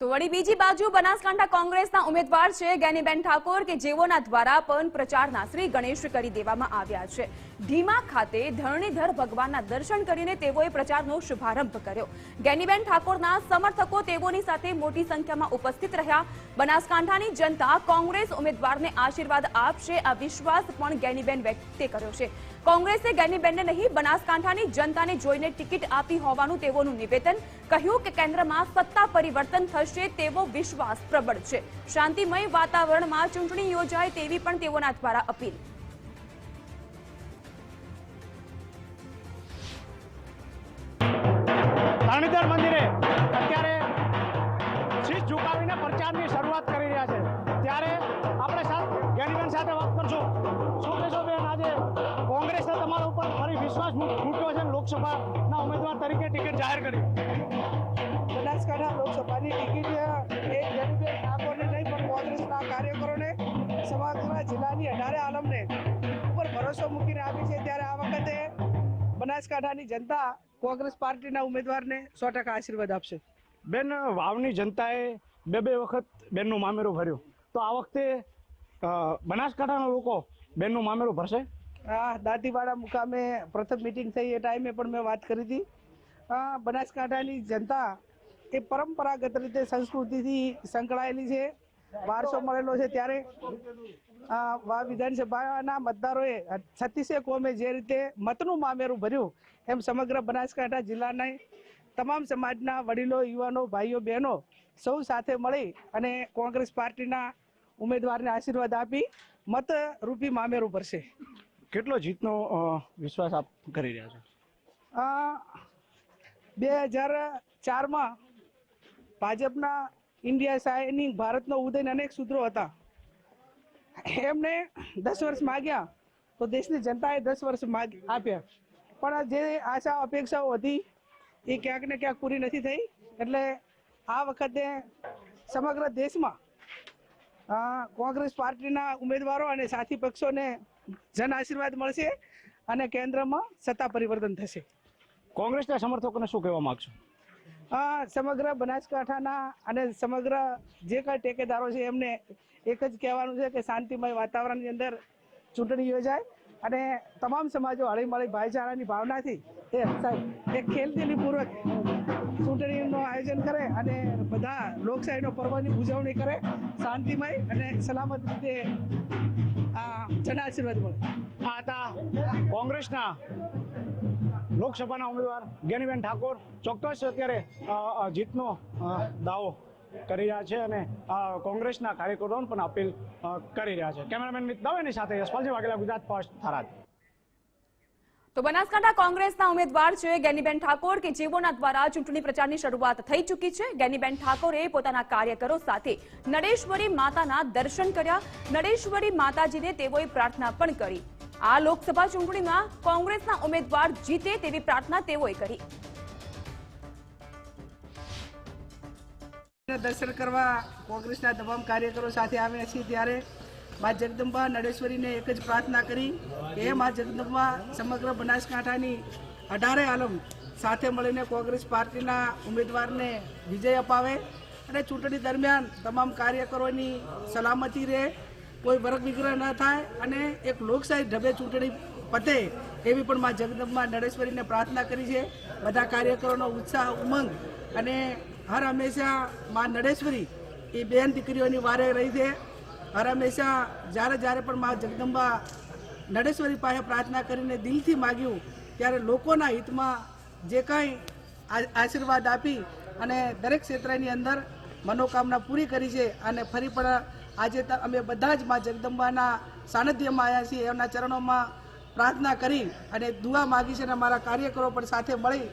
તો વળી બીજી બાજુ બનાસકાંઠા કોંગ્રેસના ઉમેદવાર છે ગેનીબેન ઠાકોર કે જેઓના દ્વારા પણ પ્રચારના શ્રી ગણેશ કરી દેવામાં આવ્યા છે. ઢીમા ખાતે ધરણીધર ભગવાનના દર્શન કરીને તેઓએ પ્રચારનો શુભારંભ કર્યો. ગેનીબેન ઠાકોરના સમર્થકો તેઓની સાથે મોટી સંખ્યામાં ઉપસ્થિત રહ્યા. બનાસકાંઠાની જનતા કોંગ્રેસ ઉમેદવારને આશીર્વાદ આપશે આ વિશ્વાસ પણ ગેનીબેન વ્યક્ત કર્યો છે. કોંગ્રેસે ગેનીબેનને નહીં, બનાસકાંઠાની જનતાને જોઈને ટિકિટ આપી હોવાનું તેઓનું નિવેદન. કહ્યું કે કેન્દ્રમાં સત્તા પરિવર્તન થશે તેવો વિશ્વાસ પ્રબળ છે. શાંતિમય વાતાવરણમાં ચૂંટણી યોજાય તેવી પણ તેઓના દ્વારા અપીલ. ધરણીધર મંદિરે અત્યારે શીશ ઝુકાવીને પ્રચારની શરૂઆત કરી રહ્યા છે. ત્યારે આપણે સાથ સાથે વાત કરશું. વિશ્વાસ મૂક- મૂક્યો છે લોકસભાના ઉમેદવાર તરીકે ટિકિટ જાહેર કરી. બનાસકાંઠા લોકસભાની ટિકિટ એ ગરીબે ઠાકોરને નહીં પણ કોંગ્રેસના કાર્યકરોને સમાજના જિલ્લાની અઢારે આલમને ઉપર ભરોસો મૂકીને આપી છે. ત્યારે આ વખતે બનાસકાંઠાની જનતા કોંગ્રેસ પાર્ટીના ઉમેદવારને સો ટકા આશીર્વાદ આપશે. બેન વાવની જનતાએ બે બે વખત બેનનું મામેરો ભર્યું. તો આ વખતે બનાસકાંઠાના લોકો બેનનું મામેરું ભરશે? આ દાંતીવાડા મુકામે પ્રથમ મિટિંગ થઈ એ ટાઈમે પણ મેં વાત કરી હતી. બનાસકાંઠાની જનતા એ પરંપરાગત રીતે સંસ્કૃતિથી સંકળાયેલી છે. વારસો મળેલો છે ત્યારે. વિધાનસભાના મતદારોએ છત્તીસે કોમે જે રીતે મતનું મામેરું ભર્યું એમ સમગ્ર બનાસકાંઠા જિલ્લાના તમામ સમાજના વડીલો, યુવાનો, ભાઈઓ, બહેનો સૌ સાથે મળી અને કોંગ્રેસ પાર્ટીના ઉમેદવારને આશીર્વાદ આપી મતરૂપી મામેરું ભરશે. કેટલો જીતનો વિશ્વાસ આપ કરી રહ્યા છો? બે હજાર ચારમાં ભાજપના ઇન્ડિયા શાઇનિંગ ભારતનો ઉદય અનેક સૂત્રો હતા. એમને દસ વર્ષ માગ્યા તો દેશની જનતાએ દસ વર્ષ માગ, આપ્યા. પણ જે આશા, અપેક્ષાઓ હતી, એ ક્યાંક ને ક્યાંક પૂરી નથી થઈ. એટલે આ વખતે સમગ્ર દેશમાં કોંગ્રેસ પાર્ટીના ઉમેદવારો અને સાથી પક્ષોને જન આશીર્વાદ મળશે અને કેન્દ્રમાં સત્તા પરિવર્તન થશે. કોંગ્રેસના સમર્થકોને શું કહેવા માગશો? આ સમગ્ર બનાસકાંઠાના અને સમગ્ર જે કાંઈ ટેકેદારો છે એમને એક જ કહેવાનું છે કે શાંતિમય વાતાવરણની અંદર ચૂંટણી યોજાય અને તમામ સમાજો હળીમળી ભાઈચારાની ભાવનાથી એ એ ખેલદિલીપૂર્વક ચૂંટણીનું આયોજન કરે અને બધા લોકશાહીનો પર્વની ઉજવણી કરે શાંતિમય અને સલામત રીતે જન આશીર્વાદ મળે. આ હતા કોંગ્રેસના લોકસભાના ઉમેદવાર જ્ઞાનીબેન ઠાકોર. ચોક્કસ અત્યારે જીતનો દાવો કરી રહ્યા છે અને કોંગ્રેસના કાર્યકરોને પણ અપીલ કરી રહ્યા છે. કેમેરામેન મિત દવેની સાથે યશપાલજી વાઘેલા, ગુજરાત ફર્સ્ટ, થરાદ. તો બનાસકાંઠા કોંગ્રેસના ઉમેદવાર છે ગેનીબેન ઠાકોર કે જેઓના દ્વારા ચૂંટણી પ્રચારની શરૂઆત થઈ ચૂકી છે. ગેનીબેન ઠાકોરે પોતાના કાર્યકરો સાથે નડેશ્વરી માતાના દર્શન કર્યા. નડેશ્વરી માતાજીને તેઓએ પ્રાર્થના પણ કરી. આ લોકસભા ચૂંટણીમાં કોંગ્રેસના ઉમેદવાર જીતે તેવી પ્રાર્થના તેઓએ કરી. દર્શન કરવા કોંગ્રેસના તમામ કાર્યકરો સાથે આવ્યા છીએ ત્યારે મા જગદંબા નડેશ્વરીને એક જ પ્રાર્થના કરી કે મા જગદંબા, સમગ્ર બનાસકાંઠાની અઢારે આલમ સાથે મળીને કોંગ્રેસ પાર્ટીના ઉમેદવારને વિજય અપાવે અને ચૂંટણી દરમિયાન તમામ કાર્યકરોની સલામતી રહે, કોઈ વર્ગ વિગ્રહ ન થાય અને એક લોકશાહી ઢબે ચૂંટણી પતે એવી પણ મા જગદંબા નડેશ્વરીને પ્રાર્થના કરી છે. બધા કાર્યકરોનો ઉત્સાહ, ઉમંગ અને હર હંમેશા મા નડેશ્વરી એ બેન દીકરીઓની વારે રહી છે. હર હંમેશા જ્યારે જ્યારે પણ મા જગદંબા નડેશ્વરી પાસે પ્રાર્થના કરીને દિલથી માગ્યું, ત્યારે લોકોના હિતમાં જે કાંઈ આશીર્વાદ આપી અને દરેક ક્ષેત્રની અંદર મનોકામના પૂરી કરી છે અને ફરી પણ આજે અમે બધા જ મા જગદંબાના સાનિધ્યમાં આવ્યા છીએ. એમના ચરણોમાં પ્રાર્થના કરી અને દુઆ માગી છે અને મારા કાર્યકરો પણ સાથે મળી.